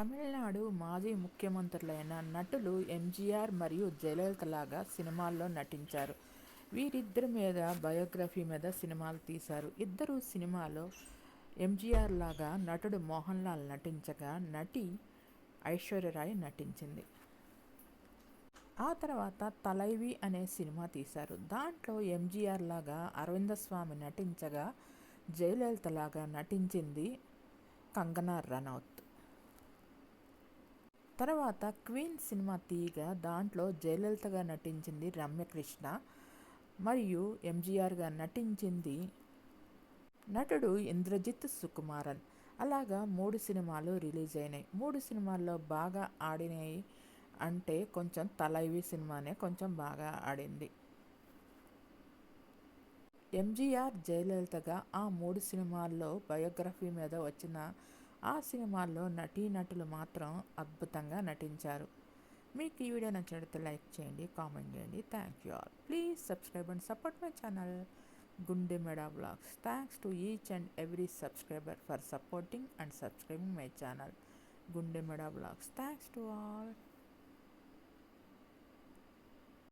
తమిళనాడు మాజీ ముఖ్యమంత్రులైన నటులు ఎంజీఆర్ మరియు జయలలిత లాగా సినిమాల్లో నటించారు. వీరిద్దరి మీద బయోగ్రఫీ మీద సినిమాలు తీశారు. ఇద్దరు సినిమాలో ఎంజీఆర్ లాగా నటుడు మోహన్ లాల్ నటించగా నటి ఐశ్వర్యరాయ్ నటించింది. ఆ తర్వాత తలైవి అనే సినిమా తీశారు. దాంట్లో ఎంజీఆర్ లాగా అరవింద స్వామి నటించగా జయలలిత లాగా నటించింది కంగనా రనౌత్. తర్వాత క్వీన్ సినిమా తీయగా దాంట్లో జయలలితగా నటించింది రమ్యకృష్ణ మరియు ఎంజీఆర్గా నటించింది నటుడు ఇంద్రజిత్ సుకుమారన్. అలాగా మూడు సినిమాలు రిలీజ్ అయినాయి. మూడు సినిమాల్లో బాగా ఆడినాయి అంటే కొంచెం తలైవి సినిమానే కొంచెం బాగా ఆడింది. ఎంజీఆర్ జయలలితగా ఆ మూడు సినిమాల్లో బయోగ్రఫీ మీద వచ్చిన ఆ సినిమాల్లో నటీనటులు మాత్రం అద్భుతంగా నటించారు. మీకు ఈ వీడియో నచ్చినట్లయితే లైక్ చేయండి కామెంట్ చేయండి. Thank you all please subscribe and support my channel గుండె మెడా blogs thanks to each and every subscriber for supporting and subscribing my channel గుండె మెడా బ్లాగ్స్ థ్యాంక్స్ టు ఆల్